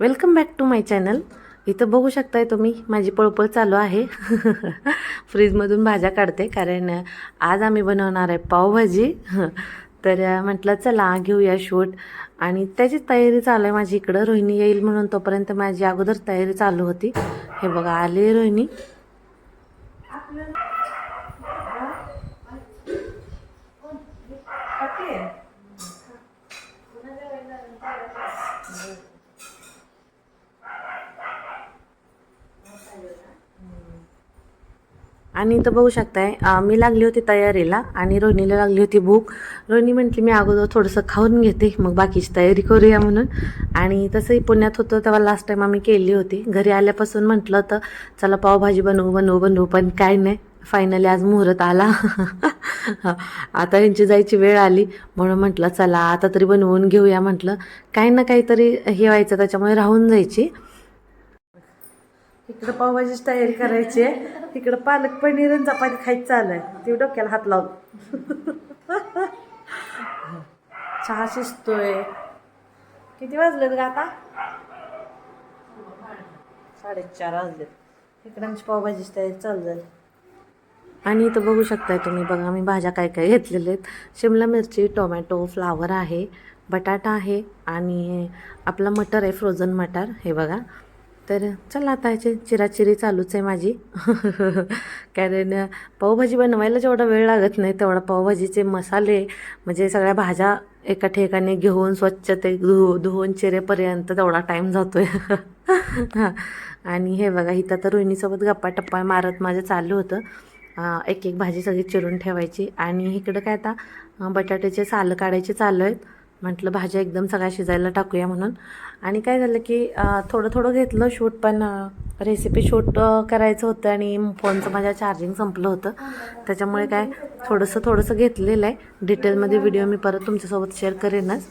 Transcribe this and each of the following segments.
Welcome back to my channel इथं बघू शकताय तुम्ही माझी पळपळ चालू आहे. फ्रीजमधून भाज्या काढते कारण आज आम्ही बनवणार आहे पावभाजी. तर म्हटलं चला घेऊया शूट. आणि त्याचीच तयारी चालू आहे माझी इकडं. रोहिणी येईल म्हणून तोपर्यंत माझी अगोदर तयारी चालू होती. हे बघा आली रोहिणी. आणि इथं बघू शकताय मी लागली होती तयारीला आणि रोहिणीला लागली होती भूक. रोहिणी म्हटली मी अगोदर थोडंसं खाऊन घेते मग बाकीची तयारी करूया म्हणून. आणि तसंही पुण्यात होतं तेव्हा लास्ट टाईम आम्ही केली होती. घरी आल्यापासून म्हटलं होतं चला पावभाजी बनवू बनवू बनवू पण काय नाही फायनली आज मुहूर्त आला. आता यांची जायची वेळ आली म्हणून म्हटलं चला आता तरी बनवून घेऊया म्हटलं. काही ना काहीतरी हे व्हायचं त्याच्यामुळे राहून जायची. इकडं पावभाजीची तयारी करायची आहे. तिकडं पालक पनीर आणि चपाती खायचं चालू आहे. ती डोक्याला हात लावून. चहा शिजतोय. किती वाजलेत ग आता? साडेचार वाजलेत. इकडे आमची पावभाजीची तयारी चालू झाली. आणि इथं बघू शकताय तुम्ही बघा मी भाज्या काय काय घेतलेल्या आहेत. शिमला मिरची टोमॅटो फ्लावर आहे बटाटा आहे आणि आपला मटर आहे फ्रोझन मटर. हे बघा तर चला आता ह्याची चिराचिरी चालूच आहे माझी. कारण पावभाजी बनवायला जेवढा वेळ लागत नाही तेवढा पावभाजीचे मसाले म्हणजे सगळ्या भाज्या एका ठिकाणी घेऊन स्वच्छ ते धु धुवून चिरेपर्यंत तेवढा टाईम जातो आहे हां आणि हे बघा इथं तर रोहिणीसोबत गप्पा टप्पा मारत माझं चालू होतं. एक एक भाजी सगळी चिरून ठेवायची. आणि इकडं काय आता बटाट्याचे सालं काढायचे चालू आहेत. म्हटलं भाज्या एकदम सगळ्या शिजायला टाकूया म्हणून. आणि काय झालं की थोडं थोडं घेतलं शूट पण रेसिपी शूट करायचं होतं आणि फोनचं माझ्या चार्जिंग संपलं होतं. त्याच्यामुळे काय थोडंसं थोडंसं घेतलेलं आहे. डिटेलमध्ये व्हिडिओ मी परत तुमच्यासोबत शेअर करेनच.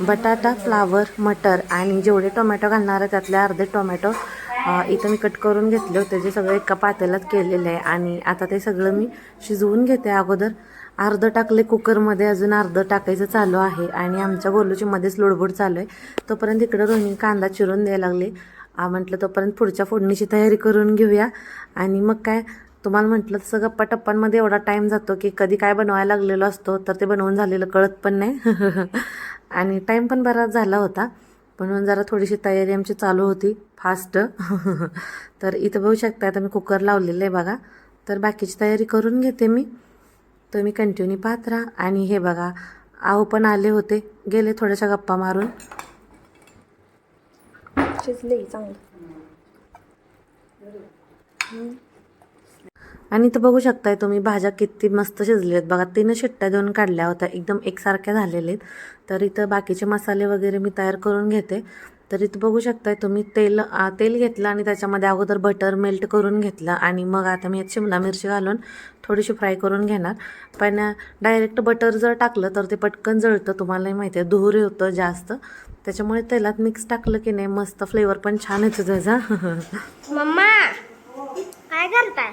बटाटा फ्लावर मटर आणि जेवढे टोमॅटो घालणार आहे त्यातले अर्धे टोमॅटो इथं मी कट करून घेतले होते जे सगळं एका पातेल्यात केलेलं आहे. आणि आता ते सगळं मी शिजवून घेते अगोदर. अर्धं टाकले कुकरमध्ये अजून अर्धं टाकायचं चालू आहे. आणि आमच्या गोलूची मध्येच लोडबोड चालू आहे. तोपर्यंत इकडं रोहिणी कांदा चिरून द्यायला लागले. म्हटलं तोपर्यंत पुढच्या फोडणीची तयारी करून घेऊया. आणि मग काय तुम्हाला म्हटलं तसं गप्पा टप्पांमध्ये एवढा टाईम जातो की कधी काय बनवायला लागलेलो असतो तर ते बनवून झालेलं कळत पण नाही. आणि टाईम पण बराच झाला होता. म्हणून जरा थोडीशी तयारी आमची चालू होती फास्ट तर इथं बघू शकता आता मी कुकर लावलेलं आहे बघा. तर बाकीची तयारी करून घेते मी. तुम्ही कंटिन्यू पाहत राहा. आणि हे बघा आहो पण आले होते. गेले थोड्याशा गप्पा मारून. शिजले चांगलं. आणि इथं बघू शकताय तुम्ही भाज्या किती मस्त शिजलेत. आहेत बघा तीन शिट्ट्या देऊन काढल्या होत्या एकदम एकसारख्या झालेल्या आहेत. तर इथं बाकीचे मसाले वगैरे मी तयार करून घेते. तर इथं बघू शकताय तुम्ही तेल तेल घेतलं आणि त्याच्यामध्ये अगोदर बटर मेल्ट करून घेतलं आणि मग आता मी शिमला मिरची घालून थोडीशी फ्राय करून घेणार. पण डायरेक्ट बटर जर टाकलं तर ते पटकन जळतं तुम्हालाही माहिती आहे धुर होतं जास्त. त्याच्यामुळे तेलात मिक्स टाकलं की नाही मस्त फ्लेवर पण छान येतो त्याचा. मम्मा काय करताय?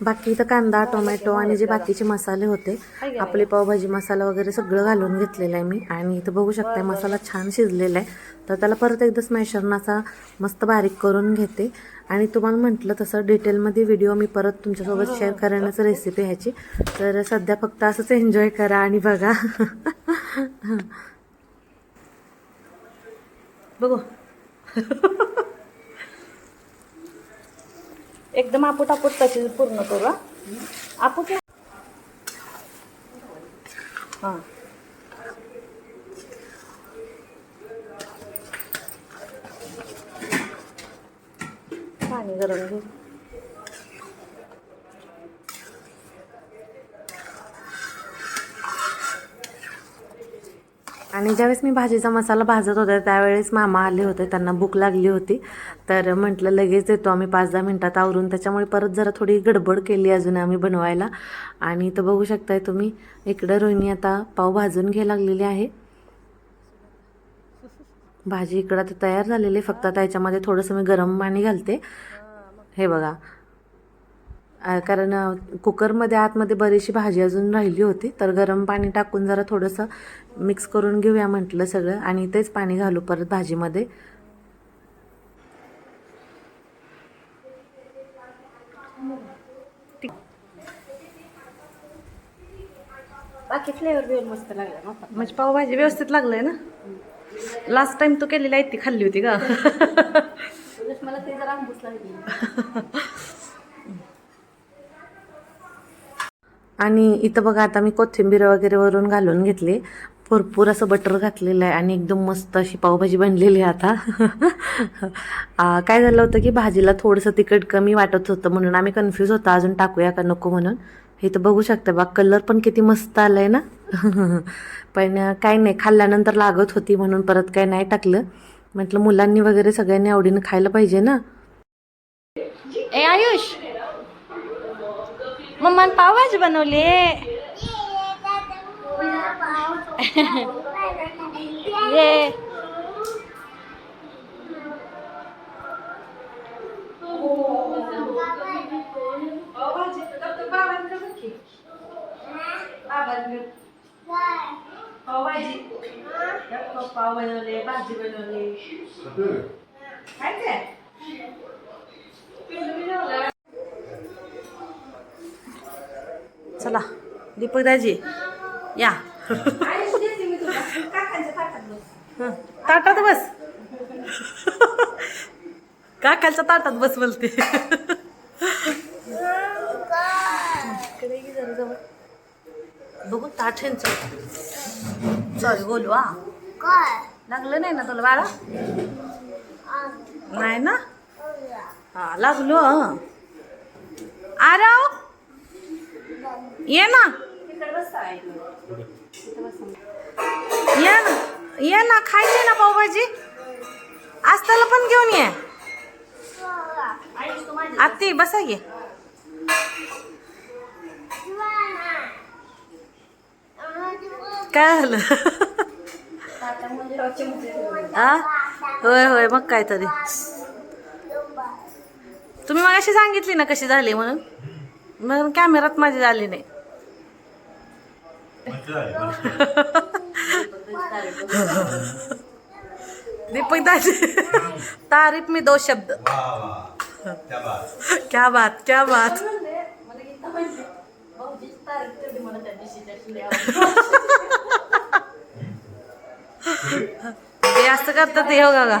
बाकी इथं कांदा टोमॅटो आणि जे बाकीचे मसाले होते आपले पावभाजी मसाला वगैरे सगळं घालून घेतलेलं आहे मी. आणि इथं बघू शकते मसाला छान शिजलेला आहे. तर त्याला परत एकदा स्मॅशरनं मस्त बारीक करून घेते. आणि तुम्हाला म्हटलं तसं डिटेलमध्ये व्हिडिओ मी परत तुमच्यासोबत शेअर करण्याचं रेसिपी ह्याची. तर सध्या फक्त असंच एन्जॉय करा आणि बघा. बघू. एकदम आपूट आपूट तशीच पूर्ण करू हा? आपूट हां. पाणी गरम घेऊ आणि ज्यावेळेस मी भाजीचा मसाला भाजत होता त्यावेळेस मामा आले होते त्यांना भूक लागली होती. तर म्हटलं लगेच येतो आम्ही पाच दहा मिनटात आवरून. त्याच्यामुळे परत जरा थोडी गडबड केली अजून आम्ही बनवायला. आणि इथं बघू शकताय तुम्ही इकडं रोहिणी आता पाव भाजून घ्या लागलेली आहे. भाजी इकडं आता तयार झालेली आहे फक्त आता याच्यामध्ये थोडंसं मी गरम पाणी घालते. हे बघा कारण कुकरमध्ये आतमध्ये बरीचशी भाजी अजून राहिली होती. तर गरम पाणी टाकून जरा थोडंसं मिक्स करून घेऊया म्हटलं सगळं आणि तेच पाणी घालू परत भाजीमध्ये. बाकी फ्लेवर बिवर मस्त लागला म्हणजे पावभाजी व्यवस्थित लागलंय ना? लास्ट टाइम तू केलेली आहे ती खाल्ली होती का? मला ते जरा लागली. आणि इथं बघा आता मी कोथिंबीर वगैरे वरून घालून घेतले. भरपूर असं बटर घातलेलं आहे आणि एकदम मस्त अशी पावभाजी बनलेली आहे आता. काय झालं होतं की भाजीला थोडंसं तिखट कमी वाटत होतं म्हणून आम्ही कन्फ्यूज होतो. अजून टाकूया का नको म्हणून. हे तर बघू शकता बा कलर पण किती मस्त आलाय ना? पण काय नाही खाल्ल्यानंतर लागत होती म्हणून परत काय नाही टाकलं. म्हटलं मुलांनी वगैरे सगळ्यांनी आवडीनं खायला पाहिजे ना? ए आयुष! मम्मान पावभाजी बनवली ये. पाव बनवले भाजी बनवली. चला दीपक दाजी या ताटात बस. काकालच्या ताटात बस बोलते. बघू ताट सॉरी बोलू हा. लागलं नाही ना तुला बाळा? नाही ना? हा लागलो हं. आराव! ये ना. ये ना. ये ना खायचे ना पावभाजी? आज त्याला पण घेऊन ये. आत्ती बसा ये काय झालं? आ? होय होय मग काय तरी. तुम्ही मग अशी सांगितली ना कशी झाली म्हणून. मग कॅमेरात माझी झाली नाही. दीपक दादी तारीफ़ में दो शब्द। क्या बात। क्या बात ते असं करतात हो। का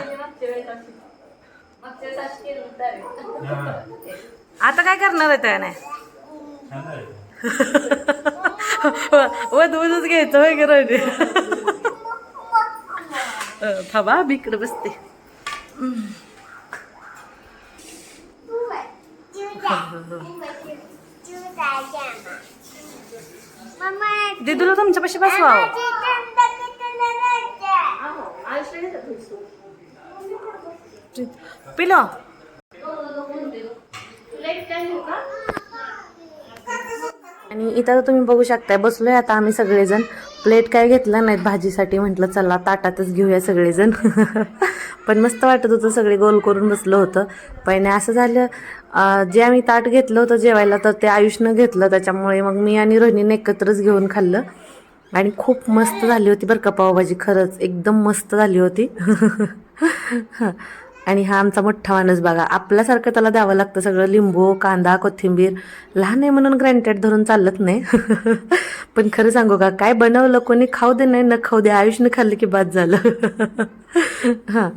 आता काय करणार आहे त्याने वध दूधच घ्यायचं होय गे थांबा मी इकडे बसते. मम्मा दिदूला तुमच्यापाशी बसवावं पिलो. आणि इथं तुम्ही बघू शकताय बसलोय आता आम्ही सगळेजण. प्लेट काय घेतलं नाहीत भाजीसाठी म्हटलं चला ताटातच घेऊया सगळेजण. पण मस्त वाटत होतं सगळे गोल करून बसलं होतं. पण असं झालं जे आम्ही ताट घेतलं होतं जेवायला तर ते आयुषनं घेतलं. त्याच्यामुळे मग मी आणि रोहिणीने एकत्रच घेऊन खाल्लं. आणि खूप मस्त झाली होती बरं का पावभाजी. खरंच एकदम मस्त झाली होती. आणि हा आमचा मोठा माणूस बघा आपल्यासारखं त्याला द्यावं लागतं सगळं लिंबू कांदा कोथिंबीर. लहान आहे म्हणून ग्रँटेड धरून चालत नाही. पण खरं सांगू का काय बनवलं कोणी खाऊ दे नाही न खाऊ दे आयुष्यनं खाल्लं की बाद झालं. हां.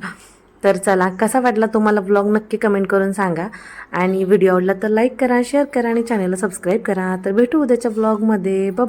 तर चला कसा वाटला तुम्हाला ब्लॉग नक्की कमेंट करून सांगा. आणि व्हिडिओ आवडला तर लाईक करा शेअर करा आणि चॅनलला सबस्क्राईब करा. तर भेटू उद्याच्या ब्लॉगमध्ये बाय